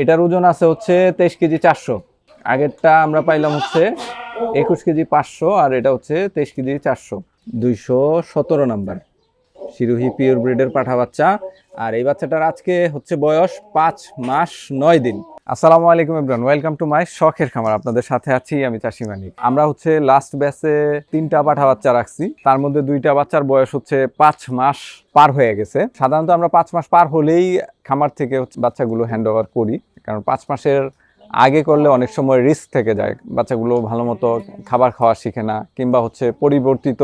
এটার ওজন আছে হচ্ছে তেইশ কেজি চারশো। আগেরটা আমরা পাইলাম হচ্ছে একুশ কেজি পাঁচশো আর এটা হচ্ছে তেইশ কেজি চারশো। দুইশো সতেরো নাম্বার। সিরোহি পিওর ব্রিডের পাঠা বাচ্চা। আর এই বাচ্চাটার আজকে হচ্ছে বয়স পাঁচ মাস নয় দিন। আসসালামু আলাইকুম ইমরান ওয়েলকাম টু মাই শখের খামার। আপনাদের সাথে আছি আমি চাষি মানিক। আমরা হচ্ছে লাস্ট ব্যাচে তিনটা পাঠা বাচ্চা রাখছি। তার মধ্যে দুইটা বাচ্চার বয়স হচ্ছে পাঁচ মাস পার হয়ে গেছে। সাধারণত আমরা পাঁচ মাস পার হলেই খামার থেকে বাচ্চাগুলো হ্যান্ড ওভার করি। কারণ পাঁচ মাসের আগে করলে অনেক সময় রিস্ক থেকে যায়। বাচ্চাগুলো ভালো মতো খাবার খাওয়া শিখে না, কিংবা হচ্ছে পরিবর্তিত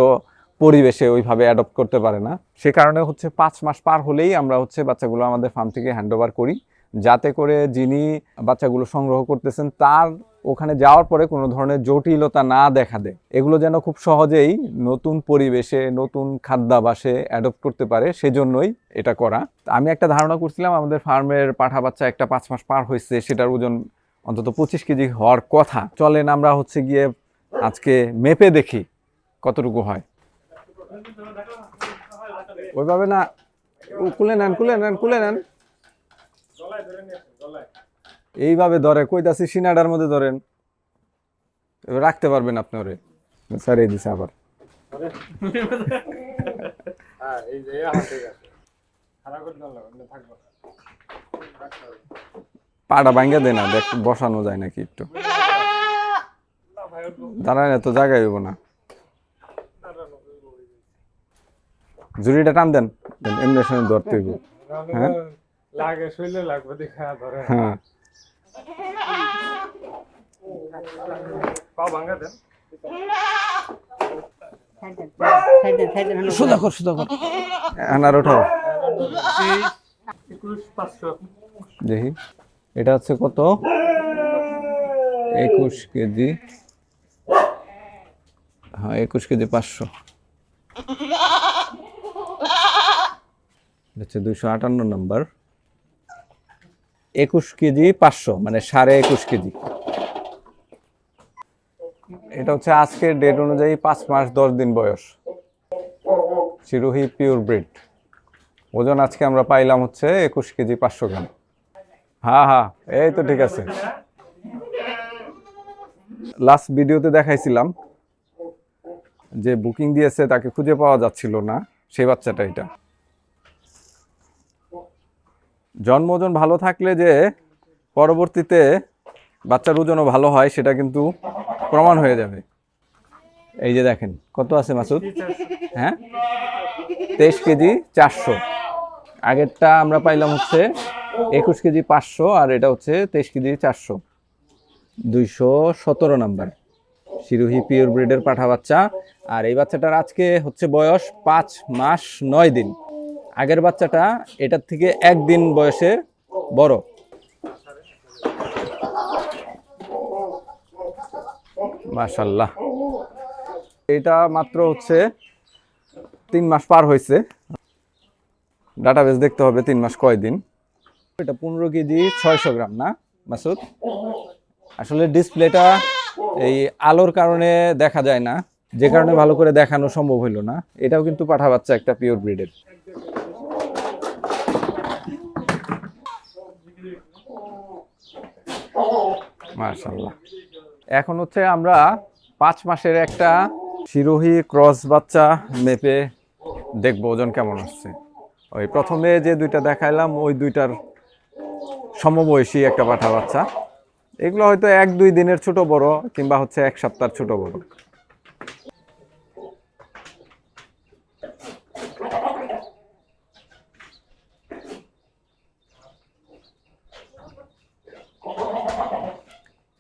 পরিবেশে ওইভাবে অ্যাডপ্ট করতে পারে না। সে কারণে হচ্ছে পাঁচ মাস পার হলেই আমরা হচ্ছে বাচ্চাগুলো আমাদের ফার্ম থেকে হ্যান্ড ওভার করি। যাতে করে যিনি বাচ্চাগুলো সংগ্রহ করতেছেন তার ওখানে যাওয়ার পরে কোনো ধরনের জটিলতা না দেখা দেয়। এগুলো যেন খুব সহজেই নতুন পরিবেশে, নতুন খাদ্যাভাসে অ্যাডপ্ট করতে পারে, সেজন্যই এটা করা। আমি একটা ধারণা করছিলাম, আমাদের ফার্মের পাঠা বাচ্চা একটা পাঁচ মাস পার হয়েছে, সেটার ওজন অন্তত পঁচিশ কেজি হওয়ার কথা। চলেন আমরা হচ্ছে গিয়ে আজকে মেপে দেখি কতটুকু হয়। ওইভাবে না কুলে নেন কুলে নেন কুলে নেন। এইভাবে ধরে কইতাছি সিনাডার মধ্যে ধরেন। রাখতে পারবেন আপনি ওরে। স্যার এই দিছে আবার না পাটা ভাঙ্গা দেয় না দেখ বসানো যায় নাকি একটু। দাঁড়ায় এত জায়গায় হইব না। জুড়িটা টান দেন এমনি ধরতে হইব। হ্যাঁ? লাগে শুইলে লাগবে দেখা ধরে হ্যাঁ। পা ভাঙা দেন। সুদা কর সুদা কর। আনার ওঠাও। দেখি। এটা হচ্ছে কত? একুশ কেজি। হ্যাঁ একুশ কেজি পাঁচশো। হচ্ছে দুইশো আটান্ন নম্বর। একুশ কেজি পাঁচশো মানে সাড়ে একুশ কেজি। এটা হচ্ছে আজকের ডেট অনুযায়ী পাঁচ মাস দশ দিন বয়স। শিরোহী পিওর ব্রিড ওজন আজকে আমরা পাইলাম হচ্ছে একুশ কেজি পাঁচশো গ্রাম। হ্যাঁ হ্যাঁ এই তো ঠিক আছে। লাস্ট ভিডিওতে দেখাইছিলাম যে বুকিং দিয়েছে, তাকে খুঁজে পাওয়া যাচ্ছিল না, সেই বাচ্চাটা এটা। জন্ম ওজন ভালো থাকলে যে পরবর্তীতে বাচ্চার ওজনও ভালো হয়, সেটা কিন্তু প্রমাণ হয়ে যাবে। এই যে দেখেন, কত আছে মাসুদ? হ্যাঁ? তেইশ কেজি চারশো। আগেরটা আমরা পাইলাম হচ্ছে একুশ কেজি পাঁচশো, আর এটা হচ্ছে তেইশ কেজি চারশো। দুইশো সতেরো নাম্বার। শিরোহী পিওর ব্রিডের পাঠা বাচ্চা। আর এই বাচ্চাটার আজকে হচ্ছে বয়স পাঁচ মাস নয় দিন। আগের বাচ্চাটা এটার থেকে একদিন বয়সে বড়। মাশাল্লাহ এটা মাত্র হচ্ছে তিন মাস পার হয়েছে। ডাটাবেস দেখতে হবে তিন মাস কয় দিন এটা পনেরো কেজি ছয়শো গ্রাম, না মাসুদ? আসলে ডিসপ্লেটা এই আলোর কারণে দেখা যায় না। যে কারণে ভালো করে দেখানো সম্ভব হইল না। এটাও কিন্তু পাঠা বাচ্চা একটা পিওর ব্রিডের মার্শাল্লাহ এখন হচ্ছে আমরা পাঁচ মাসের একটা শিরোহী ক্রস বাচ্চা মেপে দেখব ওজন কেমন আসছে। ওই প্রথমে যে দুইটা দেখাইলাম, ওই দুইটার সমবয়সী একটা পাঠা বাচ্চা। এগুলো হয়তো এক দুই দিনের ছোট বড় কিংবা হচ্ছে এক সপ্তাহ ছোট বড়।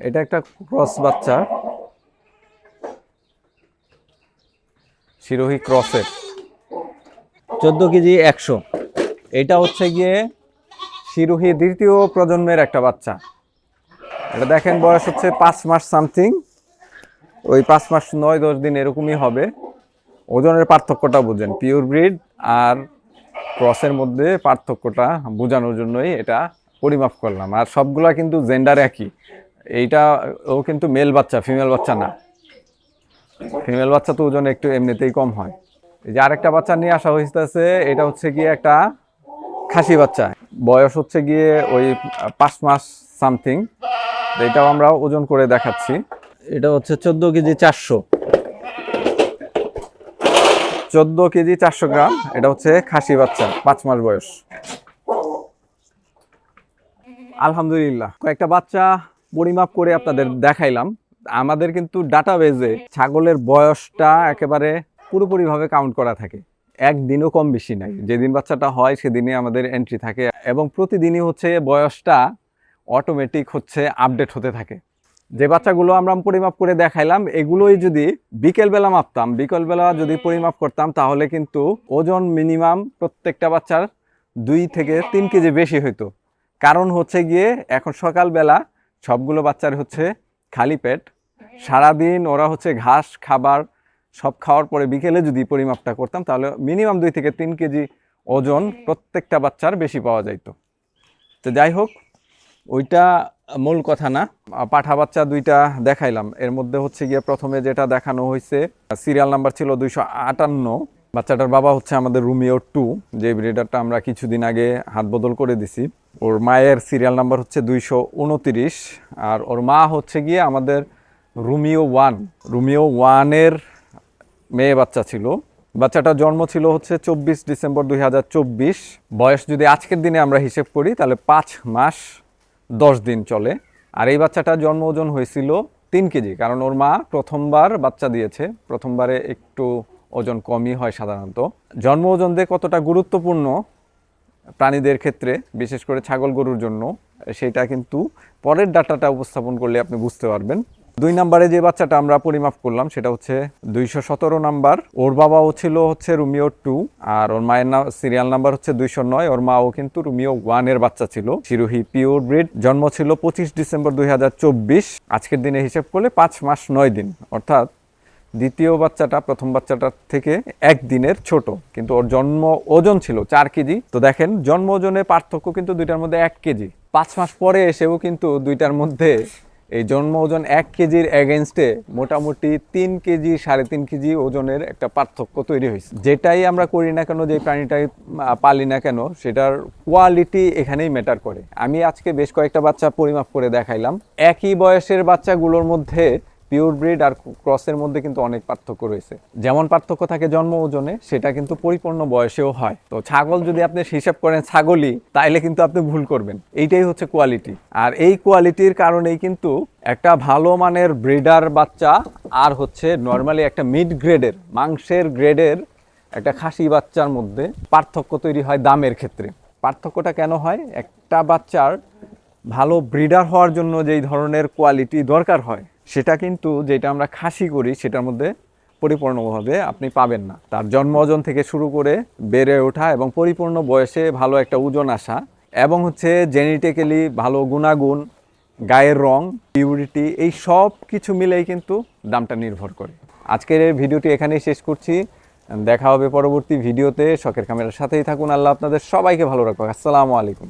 এটা একটা ক্রস বাচ্চা। শিরোহী ক্রসের। চোদ্দ কেজি একশো। এটা হচ্ছে গিয়ে শিরোহী দ্বিতীয় প্রজন্মের একটা বাচ্চা। এটা দেখেন, বয়স হচ্ছে পাঁচ মাস সামথিং। ওই পাঁচ মাস নয়, দশ দিন এরকমই হবে। ওজনের পার্থক্যটা বুঝেন, পিওর ব্রিড আর ক্রসের মধ্যে পার্থক্যটা বোঝানোর জন্যই এটা পরিমাপ করলাম। আর সবগুলা কিন্তু জেন্ডার একই। এইটা, ও কিন্তু মেল বাচ্চা ফিমেল বাচ্চা না। ফিমেল বাচ্চা তো ওজন একটু এমনিতেই কম হয়। এই যে আরেকটা বাচ্চা নিয়ে আসা হয়েছে এটা হচ্ছে গিয়ে একটা খাসি বাচ্চা। বয়স হচ্ছে গিয়ে ওই পাঁচ মাস সামথিং। এটাও আমরা ওজন করে দেখাচ্ছি। এটা হচ্ছে চোদ্দ কেজি চারশো। চোদ্দ কেজি চারশো গ্রাম, এটা হচ্ছে খাসি বাচ্চা, পাঁচ মাস বয়স। আলহামদুলিল্লাহ। কয়েকটা বাচ্চা পরিমাপ করে আপনাদের দেখাইলাম। আমাদের কিন্তু ডাটাবেজে ছাগলের বয়সটা একেবারে পুরোপুরিভাবে কাউন্ট করা থাকে। একদিনও কম বেশি নাই। যেদিন বাচ্চাটা হয় সেদিনই আমাদের এন্ট্রি থাকে এবং প্রতিদিনই হচ্ছে বয়সটা অটোমেটিক হচ্ছে আপডেট হতে থাকে। যে বাচ্চাগুলো আমরা পরিমাপ করে দেখাইলাম এগুলোই যদি বিকেলবেলা মাপতাম বিকেলবেলা যদি পরিমাপ করতাম তাহলে কিন্তু ওজন মিনিমাম প্রত্যেকটা বাচ্চার দুই থেকে তিন কেজি বেশি হইতো। কারণ হচ্ছে গিয়ে এখন সকালবেলা সবগুলো বাচ্চার হচ্ছে খালি পেট। সারাদিন ওরা হচ্ছে ঘাস খাবার সব খাওয়ার পরে বিকেলে যদি পরিমাপটা করতাম তাহলে মিনিমাম দুই থেকে তিন কেজি ওজন প্রত্যেকটা বাচ্চার বেশি পাওয়া যাইত। তো যাই হোক ওইটা মূল কথা না। পাঠা বাচ্চা দুইটা দেখাইলাম। এর মধ্যে হচ্ছে গিয়ে প্রথমে যেটা দেখানো হয়েছে সিরিয়াল নাম্বার ছিল দুইশো আটান্ন। বাচ্চাটার বাবা হচ্ছে আমাদের রুমিও টু যে ব্রিডারটা আমরা কিছুদিন আগে হাত বদল করে দিছি। ওর মায়ের সিরিয়াল নাম্বার হচ্ছে দুইশো উনতিরিশ আর ওর মা হচ্ছে গিয়ে আমাদের রুমিও ওয়ান। রুমিও ওয়ানের মেয়ে বাচ্চা ছিল। বাচ্চাটার জন্ম ছিল হচ্ছে চব্বিশ ডিসেম্বর দুই হাজার চব্বিশ। বয়স যদি আজকের দিনে আমরা হিসেব করি, তাহলে পাঁচ মাস দশ দিন চলে। আর এই বাচ্চাটার জন্ম ওজন হয়েছিল তিন কেজি, কারণ ওর মা প্রথমবার বাচ্চা দিয়েছে। প্রথমবারে একটু ওজন কমই হয় সাধারণত। জন্ম ওজন দিয়ে কতটা গুরুত্বপূর্ণ প্রাণীদের ক্ষেত্রে, বিশেষ করে ছাগল গরুর জন্য, সেটা কিন্তু পরের ডাটাটা উপস্থাপন করলে আপনি বুঝতে পারবেন। দুই নম্বরে যে বাচ্চাটা আমরা পরিমাপ করলাম, সেটা হচ্ছে দুইশো সতেরো নাম্বার। ওর বাবাও ছিল হচ্ছে রুমিও টু, আর ওর মায়ের নাম, সিরিয়াল নাম্বার হচ্ছে দুইশো নয়। ওর মাও কিন্তু রুমিও ওয়ানের বাচ্চা ছিল। শিরোহী পিওর ব্রিড, জন্ম ছিল পঁচিশ ডিসেম্বর দুই হাজার চব্বিশ। আজকের দিনে হিসেব করলে পাঁচ মাস নয় দিন। অর্থাৎ দ্বিতীয় বাচ্চাটা, প্রথম বাচ্চাটার থেকে একদিনের ছোট, কিন্তু ওর জন্ম ওজন ছিল চার কেজি। তো দেখেন, জন্ম ওজনে পার্থক্য কিন্তু দুইটার মধ্যে এক কেজি। পাঁচ মাস পরে এসেও কিন্তু দুইটার মধ্যে এই জন্ম ওজন এক কেজির এগেনস্টে মোটামুটি তিন কেজি, সাড়ে তিন কেজি ওজনের একটা পার্থক্য তৈরি হয়েছে। যেটাই আমরা করি না কেন যে প্রাণীটাই পালি না কেন, সেটার কোয়ালিটি এখানেই ম্যাটার করে। আমি আজকে বেশ কয়েকটা বাচ্চা পরিমাপ করে দেখাইলাম। একই বয়সের বাচ্চাগুলোর মধ্যে পিওর ব্রিড আর ক্রসের মধ্যে কিন্তু অনেক পার্থক্য রয়েছে। যেমন পার্থক্য থাকে জন্ম ওজনে, সেটা কিন্তু পরিপূর্ণ বয়সেও হয়। তো ছাগল যদি আপনি হিসাব করেন ছাগলই, তাইলে কিন্তু আপনি ভুল করবেন। এইটাই হচ্ছে কোয়ালিটি আর এই কোয়ালিটির কারণেই কিন্তু একটা ভালো মানের ব্রিডার বাচ্চা আর হচ্ছে নর্মালি একটা মিড গ্রেডের মাংসের গ্রেডের একটা খাসি বাচ্চার মধ্যে পার্থক্য তৈরি হয় দামের ক্ষেত্রে। পার্থক্যটা কেন হয়? একটা বাচ্চার ভালো ব্রিডার হওয়ার জন্য যেই ধরনের কোয়ালিটি দরকার হয়। সেটা কিন্তু যেটা আমরা খাসি করি, সেটার মধ্যে পরিপূর্ণভাবে আপনি পাবেন না। তার জন্ম ওজন থেকে শুরু করে বেড়ে ওঠা এবং পরিপূর্ণ বয়সে ভালো একটা ওজন আসা এবং হচ্ছে জেনেটিক্যালি ভালো গুণাগুণ, গায়ের রং পিউরিটি এই সব কিছু মিলেই কিন্তু দামটা নির্ভর করে। আজকের ভিডিওটি এখানেই শেষ করছি। দেখা হবে পরবর্তী ভিডিওতে। শখের ক্যামেরার সাথেই থাকুন। আল্লাহ আপনাদের সবাইকে ভালো রাখুক। আসসালামু আলাইকুম।